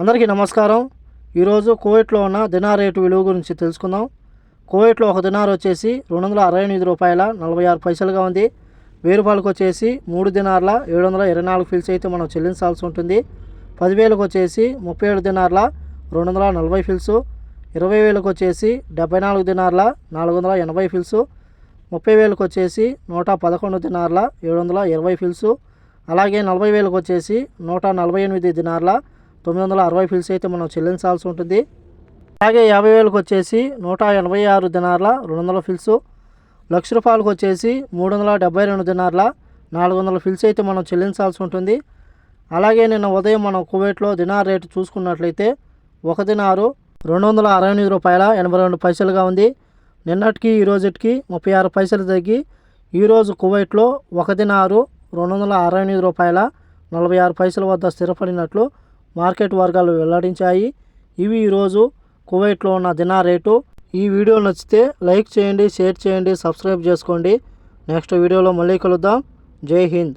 అందరికీ నమస్కారం. ఈరోజు కువైట్లో ఉన్న దినార్ రేటు విలువ గురించి తెలుసుకుందాం. కువైట్లో ఒక దినార్ వచ్చేసి రెండు వందల అరవై ఎనిమిది రూపాయల నలభై ఆరు పైసలుగా ఉంది. వెయ్యి రూపాయలకు వచ్చేసి మూడు దినార్ల ఏడు వందల ఇరవై నాలుగు ఫిల్స్ అయితే మనం చెల్లించాల్సి ఉంటుంది. పదివేలకు వచ్చేసి ముప్పై ఏడు దినార్ల రెండు వందల నలభై ఫీల్స్ ఇరవై వేలకు వచ్చేసి డెబ్బై నాలుగు దినార్ల నాలుగు వందల ఎనభై ఫిల్స్ ముప్పై వేలకు వచ్చేసి నూట పదకొండు దినార్ల ఏడు వందల ఇరవై ఫీల్స్ అలాగే నలభై వేలకు వచ్చేసి నూట నలభై ఎనిమిది దినార్ల తొమ్మిది వందల అరవై ఫిల్స్ అయితే మనం చెల్లించాల్సి ఉంటుంది. అలాగే యాభై వేలకు వచ్చేసి నూట ఎనభై ఆరు దినార్ల రెండు వందల ఫిల్స్ లక్ష రూపాయలకు వచ్చేసి మూడు వందల డెబ్బై రెండు దినార్ల నాలుగు వందల ఫిల్స్ అయితే మనం చెల్లించాల్సి ఉంటుంది. అలాగే నిన్న ఉదయం మనం కువైట్లో దినార్ రేటు చూసుకున్నట్లయితే ఒక దినారు రెండు వందల అరవై ఎనిమిది రూపాయల ఎనభై రెండు పైసలుగా ఉంది. నిన్నటికి ఈ రోజుకి ముప్పై ఆరు పైసలు తగ్గి ఈరోజు కువైట్లో ఒక దినారు రెండు వందల అరవై ఎనిమిది రూపాయల నలభై ఆరు పైసల వద్ద స్థిరపడినట్లు మార్కెట్ వర్గాలు వెల్లడించాయి. ఇవి ఈరోజు కువైట్లో ఉన్న దినా రేటు. ఈ వీడియో నచ్చితే లైక్ చేయండి షేర్ చేయండి సబ్స్క్రైబ్ చేసుకోండి. నెక్స్ట్ వీడియోలో మళ్ళీ కలుద్దాం. జై హింద్.